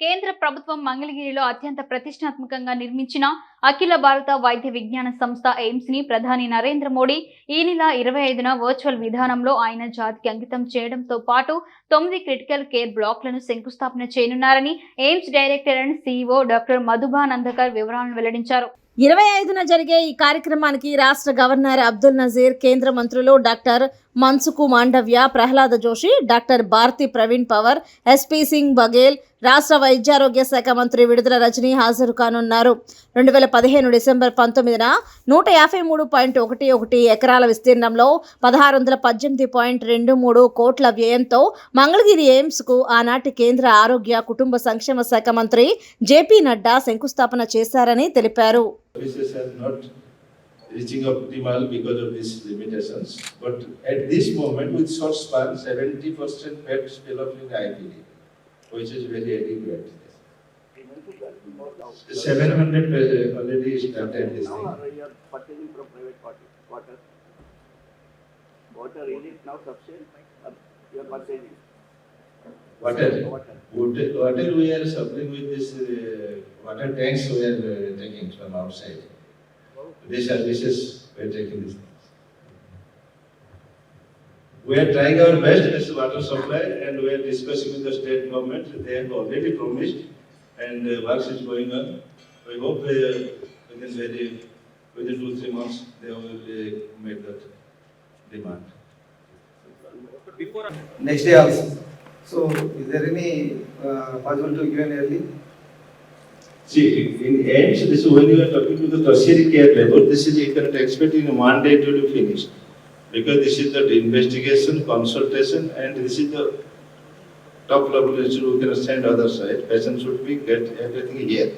కేంద్ర ప్రభుత్వం మంగళగిరిలో అత్యంత ప్రతిష్టాత్మకంగా నిర్మించిన అఖిల భారత వైద్య విజ్ఞాన సంస్థ ఎయిమ్స్ని ప్రధాని నరేంద్ర మోడీ ఈ నెల ఇరవై ఐదున వర్చువల్ విధానంలో ఆయన జాతికి అంకితం చేయడంతో పాటు తొమ్మిది క్రిటికల్ కేర్ బ్లాక్లను శంకుస్థాపన చేయనున్నారని AIIMS director and CEO doctor Madhubanandakar వివరాలను వెల్లడించారు. ఇరవై ఐదున జరిగే ఈ కార్యక్రమానికి రాష్ట్ర గవర్నర్ అబ్దుల్ నజీర్ కేంద్ర మంత్రులు doctor Mansukh Mandaviya Prahlad Joshi doctor Bharati Pravin Pawar SP Singh Baghel రాష్ట్ర వైద్యారోగ్య శాఖ మంత్రి విడుదల రజనీ హాజరు కానున్నారు. రెండు వేల పదిహేను డిసెంబర్ పంతొమ్మిదిన నూట యాభై మూడు పాయింట్ ఒకటి ఒకటి ఎకరాల విస్తీర్ణంలో పదహారు వందల పద్దెనిమిది పాయింట్ రెండు మూడు కోట్ల వ్యయంతో మంగళగిరి ఎయిమ్స్కు ఆనాటి కేంద్ర ఆరోగ్య కుటుంబ సంక్షేమ శాఖ మంత్రి జేపీ నడ్డా శంకుస్థాపన చేశారని తెలిపారు. Reaching optimal because of these limitations. But at this moment, with short span, seventy percent bed developed in IPD, which is very adequate. Seven hundred already started this thing. uh, you are purchasing from private water. Water, is it now sufficient? Uh, You are purchasing. Water, Water. water, water we are supplying with this uh, water tanks we are uh, taking from outside. These services we are taking this. We are trying our best as water supply and we are discussing with the state government. They have already promised and uh, works is going on. We hope uh, within very, within two, three months, they will uh, make that demand. next day also. So is there any uh, possible to give an early? See, in AIMS, this is when you are talking to the tertiary care level, this is you can expect in one day to be finished. Because this is the investigation, consultation, and this is the top level which you can send other side. Patient should be get everything here,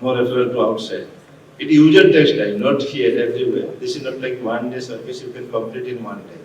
no referral to outside. It usually takes time, not here, everywhere. This is not like one day service you can complete in one day.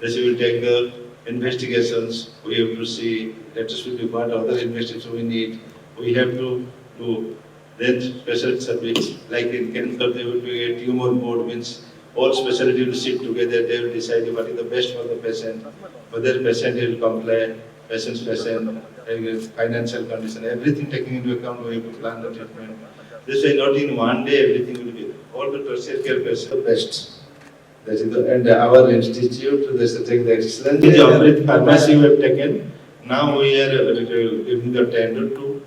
This will take the investigations, we have to see, let us see what other investigations we need. We have to do then special service, like in cancer, they will be a tumor board means all specialty will sit together, they will decide what is the best for the patient, whether patient will comply, patient's patient, uh, financial condition, everything taking into account, we to plan the treatment. This way, not in one day, everything will be, all the tertiary care patients, the best. That is the, and our institute, this is take the excellence. The Amrit pharmacy we have taken, now we are giving the tender to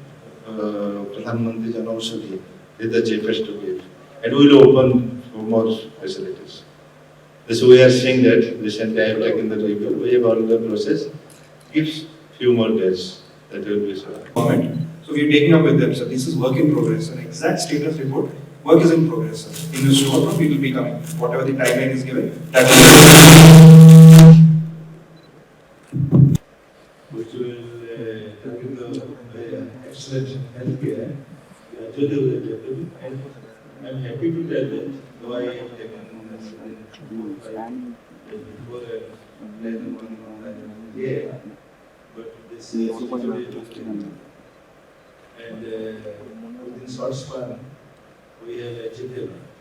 Uh, Pradhan Jan Aushadhi, with the to give. And we will open for more facilities. This we are saying that recently I have taken the review, we have the process, gives few more days, that will be so. So we are taking up with them, sir. This is work in progress. An exact status report, work is in progress, sir. In the short term, we will be coming. Whatever the timeline is given, that will be. which will uh, give the uh, excellent. Healthcare. Gradually we are developing and I'm happy to tell that though I have taken this in five before I led one one year, but this is actually looking and uh, within short span, we have achieved a lot.